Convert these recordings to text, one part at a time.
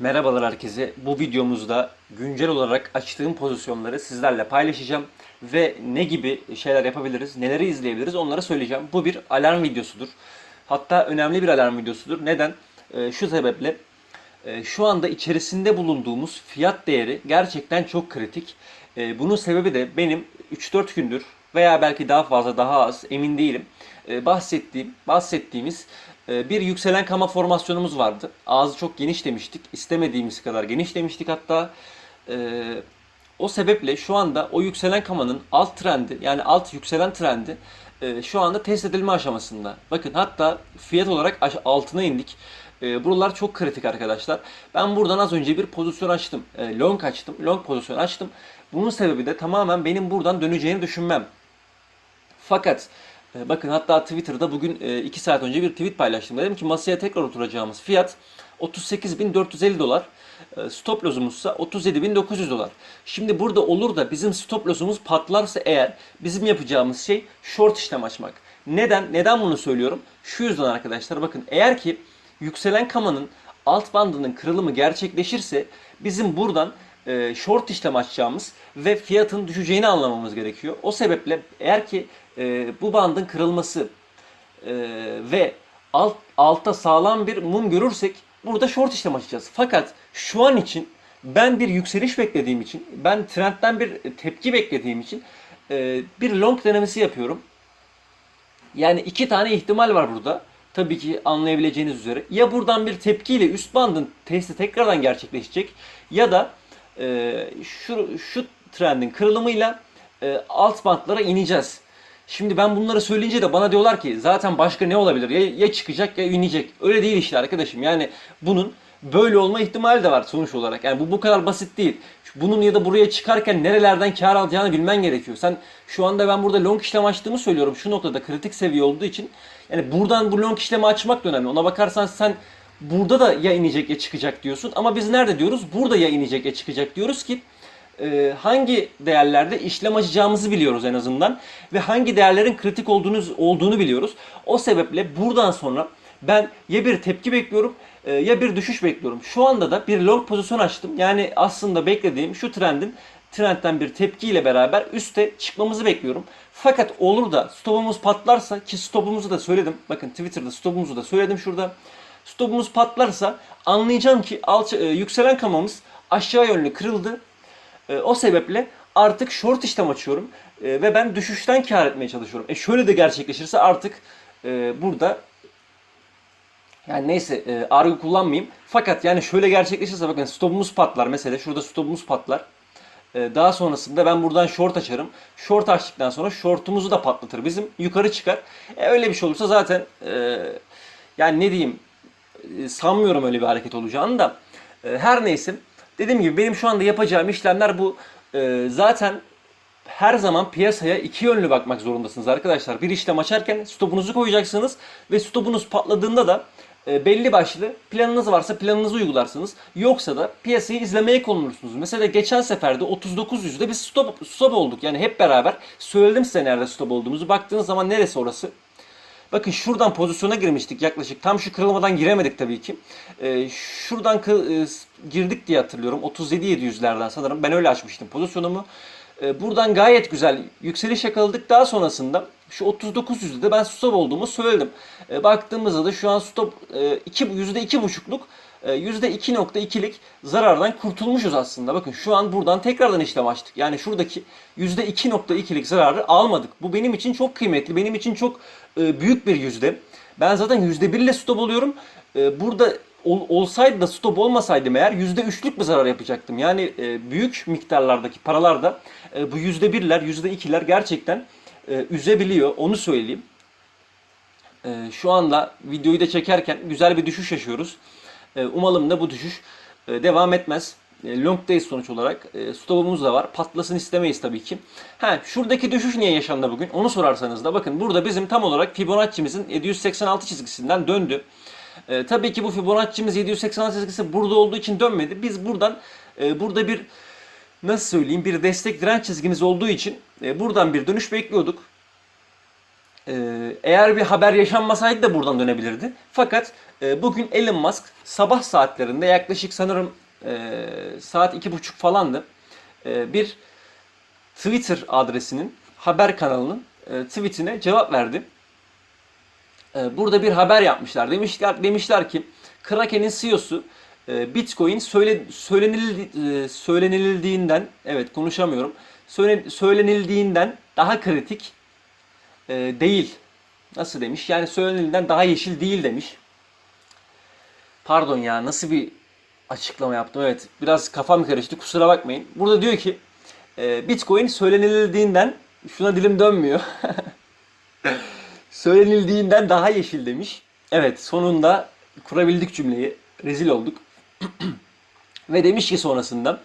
Merhabalar herkese. Bu videomuzda güncel olarak açtığım pozisyonları sizlerle paylaşacağım ve ne gibi şeyler yapabiliriz, neleri izleyebiliriz onları söyleyeceğim. Bu bir alarm videosudur. Hatta önemli bir alarm videosudur. Neden? Ee, şu sebeple e, şu anda içerisinde bulunduğumuz fiyat değeri gerçekten çok kritik. E, bunun sebebi de benim 3-4 gündür veya belki daha fazla daha az emin değilim. E, bahsettiğim bahsettiğimiz bir yükselen kama formasyonumuz vardı. Ağzı çok geniş demiştik. istemediğimiz kadar geniş demiştik hatta. E, o sebeple şu anda o yükselen kamanın alt trendi yani alt yükselen trendi e, şu anda test edilme aşamasında. Bakın hatta fiyat olarak altına indik. E, buralar çok kritik arkadaşlar. Ben buradan az önce bir pozisyon açtım. Long açtım. Long pozisyon açtım. Bunun sebebi de tamamen benim buradan döneceğini düşünmem. Fakat bakın hatta Twitter'da bugün 2 saat önce bir tweet paylaştım. Dedim ki masaya tekrar oturacağımız fiyat 38.450 dolar. E, Stop loss'umuzsa 37.900 dolar. Şimdi burada olur da bizim stop loss'umuz patlarsa eğer bizim yapacağımız şey short işlem açmak. Neden? Neden bunu söylüyorum? Şu yüzden arkadaşlar bakın eğer ki yükselen kamanın alt bandının kırılımı gerçekleşirse bizim buradan e, short işlem açacağımız ve fiyatın düşeceğini anlamamız gerekiyor. O sebeple eğer ki e, bu bandın kırılması e, ve alt altta sağlam bir mum görürsek burada short işlem açacağız. Fakat şu an için ben bir yükseliş beklediğim için, ben trendten bir tepki beklediğim için e, bir long denemesi yapıyorum. Yani iki tane ihtimal var burada. Tabii ki anlayabileceğiniz üzere. Ya buradan bir tepkiyle üst bandın testi tekrardan gerçekleşecek ya da e, şu, şu trendin kırılımıyla e, alt bantlara ineceğiz. Şimdi ben bunları söyleyince de bana diyorlar ki zaten başka ne olabilir? Ya, ya çıkacak ya inecek. Öyle değil işte arkadaşım. Yani bunun böyle olma ihtimali de var sonuç olarak. Yani bu bu kadar basit değil. Bunun ya da buraya çıkarken nerelerden kar alacağını bilmen gerekiyor. Sen şu anda ben burada long işlem açtığımı söylüyorum. Şu noktada kritik seviye olduğu için. Yani buradan bu long işlemi açmak da önemli. Ona bakarsan sen burada da ya inecek ya çıkacak diyorsun. Ama biz nerede diyoruz? Burada ya inecek ya çıkacak diyoruz ki e, hangi değerlerde işlem açacağımızı biliyoruz en azından ve hangi değerlerin kritik olduğunu olduğunu biliyoruz. O sebeple buradan sonra ben ya bir tepki bekliyorum e, ya bir düşüş bekliyorum. Şu anda da bir long pozisyon açtım. Yani aslında beklediğim şu trendin trendten bir tepkiyle beraber üste çıkmamızı bekliyorum. Fakat olur da stopumuz patlarsa ki stopumuzu da söyledim. Bakın Twitter'da stopumuzu da söyledim şurada. Stopumuz patlarsa anlayacağım ki alça, e, yükselen kamamız aşağı yönlü kırıldı. E, o sebeple artık short işlem açıyorum E, ve ben düşüşten kar etmeye çalışıyorum. E şöyle de gerçekleşirse artık e, burada yani neyse e, argo kullanmayayım. Fakat yani şöyle gerçekleşirse bakın stopumuz patlar mesela şurada stopumuz patlar. E, daha sonrasında ben buradan short açarım. Short açtıktan sonra shortumuzu da patlatır bizim. Yukarı çıkar. E, öyle bir şey olursa zaten e, yani ne diyeyim e, sanmıyorum öyle bir hareket olacağını da. E, her neyse. Dediğim gibi benim şu anda yapacağım işlemler bu. E, zaten her zaman piyasaya iki yönlü bakmak zorundasınız arkadaşlar. Bir işlem açarken stopunuzu koyacaksınız ve stopunuz patladığında da e, belli başlı planınız varsa planınızı uygularsınız. Yoksa da piyasayı izlemeye konulursunuz. Mesela geçen seferde 39.100'de biz stop, stop olduk. Yani hep beraber söyledim size nerede stop olduğumuzu. Baktığınız zaman neresi orası? Bakın şuradan pozisyona girmiştik yaklaşık. Tam şu kırılmadan giremedik tabii ki. Ee, şuradan kı- e, girdik diye hatırlıyorum. 37.700'lerden sanırım. Ben öyle açmıştım pozisyonumu. Ee, buradan gayet güzel yükseliş yakaladık. Daha sonrasında şu 39.100'de ben stop olduğumu söyledim. Ee, baktığımızda da şu an stop e, iki, %2,5'luk e, %2.2'lik zarardan kurtulmuşuz aslında. Bakın şu an buradan tekrardan işlem açtık. Yani şuradaki %2.2'lik zararı almadık. Bu benim için çok kıymetli. Benim için çok e, büyük bir yüzde. Ben zaten %1 ile stop oluyorum. E, burada ol- olsaydı da stop olmasaydım eğer %3'lük bir zarar yapacaktım. Yani e, büyük miktarlardaki paralarda e, bu %1'ler, %2'ler gerçekten üzebiliyor. Onu söyleyeyim. Şu anda videoyu da çekerken güzel bir düşüş yaşıyoruz. E, umalım da bu düşüş e, devam etmez. E, Long'dayız sonuç olarak. Stopumuz da var. Patlasın istemeyiz tabii ki. Ha, şuradaki düşüş niye yaşandı bugün? Onu sorarsanız da bakın burada bizim tam olarak Fibonacci'mizin 786 çizgisinden döndü. E, tabii ki bu Fibonacci'miz 786 çizgisi burada olduğu için dönmedi. Biz buradan e, burada bir nasıl söyleyeyim bir destek direnç çizgimiz olduğu için e, buradan bir dönüş bekliyorduk. Ee, eğer bir haber yaşanmasaydı da buradan dönebilirdi. Fakat e, bugün Elon Musk sabah saatlerinde yaklaşık sanırım e, saat iki buçuk falandı. E, bir Twitter adresinin haber kanalının e, tweetine cevap verdi. E, burada bir haber yapmışlar. Demişler demişler ki Kraken'in CEO'su e, Bitcoin söyle, söylenildi, e, söylenildiğinden evet konuşamıyorum. Söyle, söylenildiğinden daha kritik e, değil. Nasıl demiş? Yani söylenildiğinden daha yeşil değil demiş. Pardon ya nasıl bir açıklama yaptım? Evet biraz kafam karıştı kusura bakmayın. Burada diyor ki e, Bitcoin söylenildiğinden şuna dilim dönmüyor. söylenildiğinden daha yeşil demiş. Evet sonunda kurabildik cümleyi. Rezil olduk. Ve demiş ki sonrasında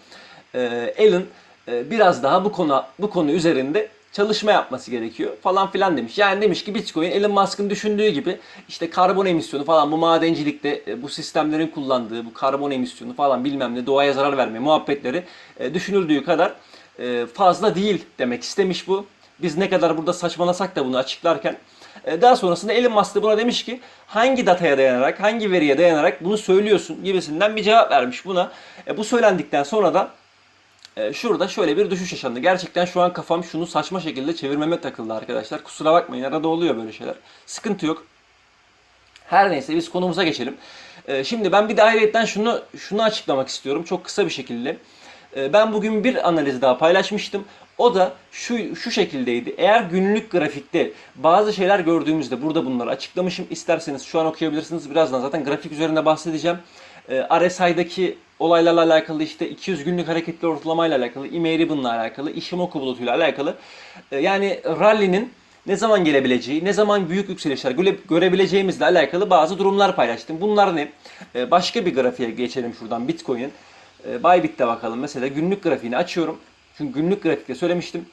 e, Elon e, biraz daha bu konu bu konu üzerinde çalışma yapması gerekiyor falan filan demiş. Yani demiş ki Bitcoin Elon Musk'ın düşündüğü gibi işte karbon emisyonu falan bu madencilikte e, bu sistemlerin kullandığı bu karbon emisyonu falan bilmem ne doğaya zarar verme muhabbetleri e, düşünüldüğü kadar e, fazla değil demek istemiş bu. Biz ne kadar burada saçmalasak da bunu açıklarken daha sonrasında Elon Musk buna demiş ki hangi dataya dayanarak, hangi veriye dayanarak bunu söylüyorsun gibisinden bir cevap vermiş buna. Bu söylendikten sonra da e, şurada şöyle bir düşüş yaşandı. Gerçekten şu an kafam şunu saçma şekilde çevirmeme takıldı arkadaşlar. Kusura bakmayın arada oluyor böyle şeyler. Sıkıntı yok. Her neyse biz konumuza geçelim. E, şimdi ben bir de ayrıyetten şunu şunu açıklamak istiyorum çok kısa bir şekilde. E, ben bugün bir analiz daha paylaşmıştım. O da şu şu şekildeydi. Eğer günlük grafikte bazı şeyler gördüğümüzde burada bunları açıklamışım. İsterseniz şu an okuyabilirsiniz. Birazdan zaten grafik üzerinde bahsedeceğim. E, RSI'daki olaylarla alakalı işte 200 günlük hareketli ortalamayla alakalı, E-Ribbon'la alakalı, Ishimoku bulutuyla alakalı. E, yani rally'nin ne zaman gelebileceği, ne zaman büyük yükselişler göre- görebileceğimizle alakalı bazı durumlar paylaştım. Bunlar ne? E, başka bir grafiğe geçelim şuradan Bitcoin'in. E, Bybit'te bakalım. Mesela günlük grafiğini açıyorum. Çünkü günlük grafikte söylemiştim.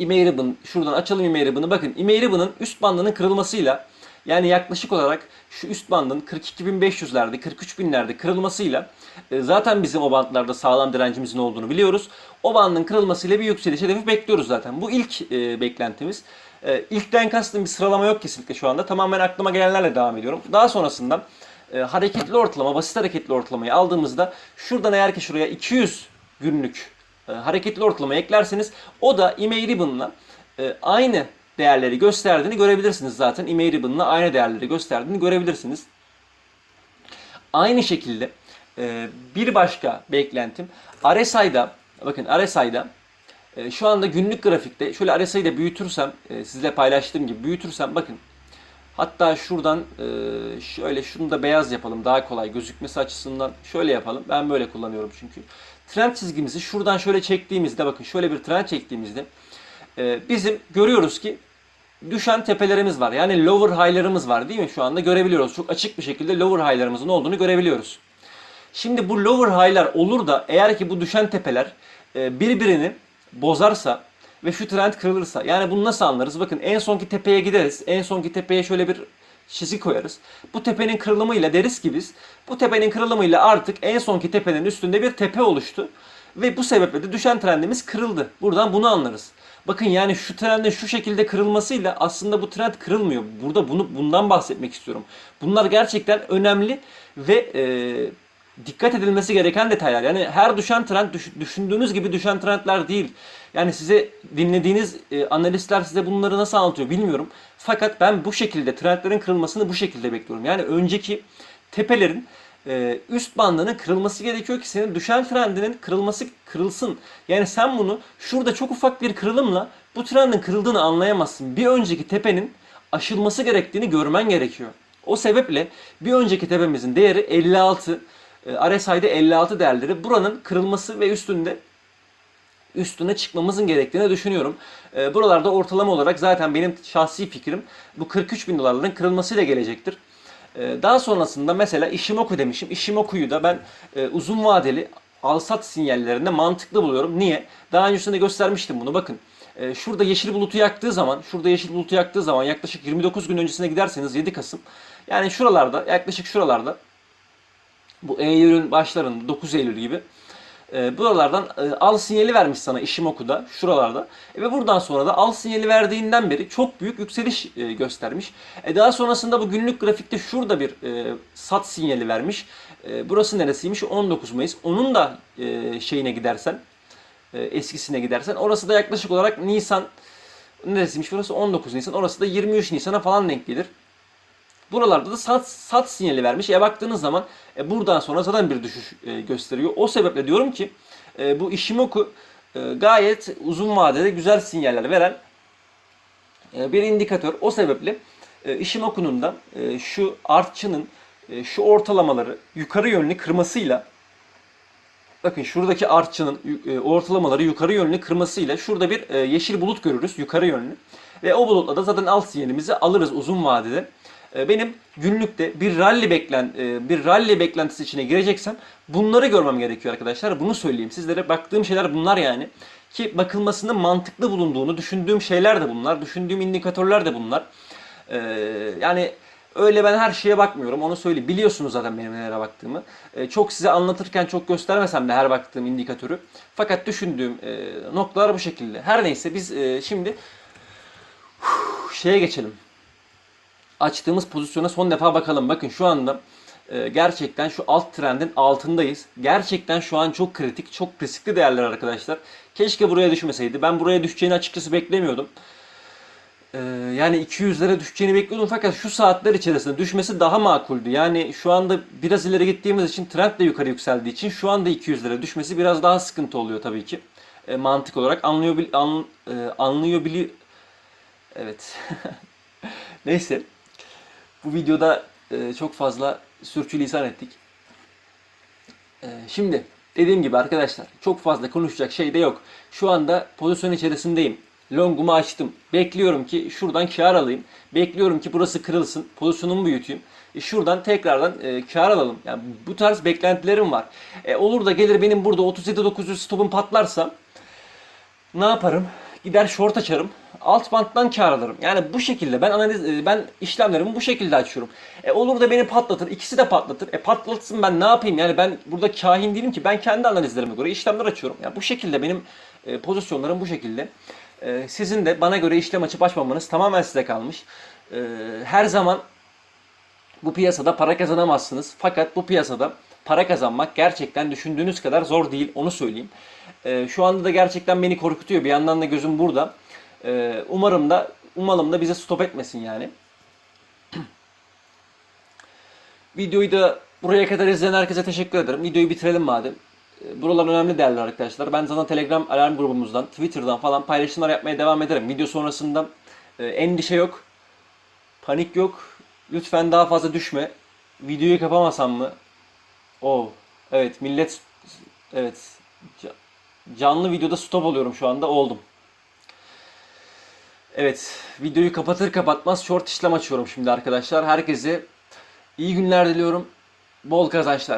Ribbon, şuradan açalım ribbon'ı. Bakın ribbon'ın üst bandının kırılmasıyla yani yaklaşık olarak şu üst bandın 42.500'lerde, 43.000'lerde kırılmasıyla e, zaten bizim o bandlarda sağlam direncimizin olduğunu biliyoruz. O bandın kırılmasıyla bir yükseliş hedefi bekliyoruz zaten. Bu ilk e, beklentimiz. E, ilkten kastım bir sıralama yok kesinlikle şu anda. Tamamen aklıma gelenlerle devam ediyorum. Daha sonrasında e, hareketli ortalama, basit hareketli ortalamayı aldığımızda şuradan eğer ki şuraya 200 günlük e, hareketli ortalama eklerseniz o da e-mail ribbon'la e, aynı değerleri gösterdiğini görebilirsiniz zaten. E-mail ribbon'la aynı değerleri gösterdiğini görebilirsiniz. Aynı şekilde e, bir başka beklentim RSI'da bakın RSI'da e, şu anda günlük grafikte şöyle RSI'yi de büyütürsem e, sizle paylaştığım gibi büyütürsem bakın Hatta şuradan şöyle şunu da beyaz yapalım daha kolay gözükmesi açısından. Şöyle yapalım. Ben böyle kullanıyorum çünkü. Trend çizgimizi şuradan şöyle çektiğimizde bakın şöyle bir trend çektiğimizde bizim görüyoruz ki düşen tepelerimiz var. Yani lower high'larımız var değil mi? Şu anda görebiliyoruz. Çok açık bir şekilde lower high'larımızın olduğunu görebiliyoruz. Şimdi bu lower high'lar olur da eğer ki bu düşen tepeler e, birbirini bozarsa ve şu trend kırılırsa yani bunu nasıl anlarız? Bakın en sonki tepeye gideriz. En sonki tepeye şöyle bir çizgi koyarız. Bu tepenin kırılımıyla deriz ki biz bu tepenin kırılımıyla artık en sonki tepenin üstünde bir tepe oluştu. Ve bu sebeple de düşen trendimiz kırıldı. Buradan bunu anlarız. Bakın yani şu trendin şu şekilde kırılmasıyla aslında bu trend kırılmıyor. Burada bunu bundan bahsetmek istiyorum. Bunlar gerçekten önemli ve e, dikkat edilmesi gereken detaylar. Yani her düşen trend düş- düşündüğünüz gibi düşen trendler değil. Yani size dinlediğiniz e, analistler size bunları nasıl anlatıyor bilmiyorum. Fakat ben bu şekilde trendlerin kırılmasını bu şekilde bekliyorum. Yani önceki tepelerin e, üst bandının kırılması gerekiyor ki senin düşen trendinin kırılması kırılsın. Yani sen bunu şurada çok ufak bir kırılımla bu trendin kırıldığını anlayamazsın. Bir önceki tepenin aşılması gerektiğini görmen gerekiyor. O sebeple bir önceki tepemizin değeri 56. E, RSI'de 56 değerleri. Buranın kırılması ve üstünde üstüne çıkmamızın gerektiğini düşünüyorum. E, buralarda ortalama olarak zaten benim şahsi fikrim bu 43 bin dolarların kırılmasıyla gelecektir. E, daha sonrasında mesela Ishimoku demişim. Ishimoku'yu da ben e, uzun vadeli al-sat sinyallerinde mantıklı buluyorum. Niye? Daha öncesinde göstermiştim bunu. Bakın e, şurada yeşil bulutu yaktığı zaman, şurada yeşil bulutu yaktığı zaman yaklaşık 29 gün öncesine giderseniz 7 Kasım. Yani şuralarda, yaklaşık şuralarda bu Eylül'ün başlarında 9 Eylül gibi E, buralardan e, al sinyali vermiş sana Ishimoku'da şuralarda. E, ve buradan sonra da al sinyali verdiğinden beri çok büyük yükseliş e, göstermiş. E, daha sonrasında bu günlük grafikte şurada bir e, sat sinyali vermiş. E, burası neresiymiş? 19 Mayıs. Onun da e, şeyine gidersen e, eskisine gidersen orası da yaklaşık olarak Nisan neresiymiş burası 19 Nisan orası da 23 Nisan'a falan denk gelir. Buralarda da sat, sat sinyali vermiş. E baktığınız zaman e, buradan sonra zaten bir düşüş e, gösteriyor. O sebeple diyorum ki e, bu Ishimoku e, gayet uzun vadede güzel sinyaller veren e, bir indikatör. O sebeple e, Ishimoku'nun da e, şu artçının e, şu ortalamaları yukarı yönlü kırmasıyla Bakın şuradaki artçının e, ortalamaları yukarı yönlü kırmasıyla şurada bir e, yeşil bulut görürüz yukarı yönlü. Ve o bulutla da zaten alt sinyalimizi alırız uzun vadede. E, Benim günlükte bir rally beklen e, bir rally beklentisi içine gireceksem bunları görmem gerekiyor arkadaşlar. Bunu söyleyeyim sizlere. Baktığım şeyler bunlar yani. Ki bakılmasının mantıklı bulunduğunu düşündüğüm şeyler de bunlar. Düşündüğüm indikatörler de bunlar. E, Yani Öyle ben her şeye bakmıyorum onu söyleyeyim. Biliyorsunuz zaten benim nelere baktığımı. Ee, çok size anlatırken çok göstermesem de her baktığım indikatörü. Fakat düşündüğüm e, noktalar bu şekilde. Her neyse biz e, şimdi şeye geçelim. Açtığımız pozisyona son defa bakalım. Bakın şu anda e, gerçekten şu alt trendin altındayız. Gerçekten şu an çok kritik, çok riskli değerler arkadaşlar. Keşke buraya düşmeseydi. Ben buraya düşeceğini açıkçası beklemiyordum. Ee, yani 200'lere düşeceğini bekliyordum fakat şu saatler içerisinde düşmesi daha makuldü. Yani şu anda biraz ileri gittiğimiz için trend de yukarı yükseldiği için şu anda 200'lere düşmesi biraz daha sıkıntı oluyor tabii ki. E, mantık olarak anlıyor bil, an, e, anlıyor bili Evet. Neyse. Bu videoda e, çok fazla sürçülisan ettik. E, şimdi dediğim gibi arkadaşlar çok fazla konuşacak şey de yok. Şu anda pozisyon içerisindeyim. Longumu açtım. Bekliyorum ki şuradan kar alayım. Bekliyorum ki burası kırılsın. Pozisyonumu büyüteyim. E şuradan tekrardan e, kar alalım. Yani bu tarz beklentilerim var. E, olur da gelir benim burada 37.900 stopum patlarsa ne yaparım? Gider short açarım. Alt banttan kar alırım. Yani bu şekilde ben analiz e, ben işlemlerimi bu şekilde açıyorum. E olur da beni patlatır. ikisi de patlatır. E patlatsın ben ne yapayım? Yani ben burada kahin değilim ki. Ben kendi analizlerime göre işlemler açıyorum. Yani bu şekilde benim e, pozisyonlarım bu şekilde. E, sizin de bana göre işlem açıp açmamanız tamamen size kalmış. E, her zaman bu piyasada para kazanamazsınız. Fakat bu piyasada para kazanmak gerçekten düşündüğünüz kadar zor değil. Onu söyleyeyim. Ee, şu anda da gerçekten beni korkutuyor. Bir yandan da gözüm burada. Ee, umarım da umalım da bize stop etmesin yani. Videoyu da buraya kadar izleyen herkese teşekkür ederim. Videoyu bitirelim madem. Ee, Buralar önemli değerli arkadaşlar. Ben zaten Telegram alarm grubumuzdan, Twitter'dan falan paylaşımlar yapmaya devam ederim. Video sonrasında e, endişe yok. Panik yok. Lütfen daha fazla düşme. Videoyu kapamasam mı? Oo. Evet millet evet Ca- canlı videoda stop oluyorum şu anda oldum. Evet videoyu kapatır kapatmaz short işlem açıyorum şimdi arkadaşlar. Herkese iyi günler diliyorum. Bol kazançlar.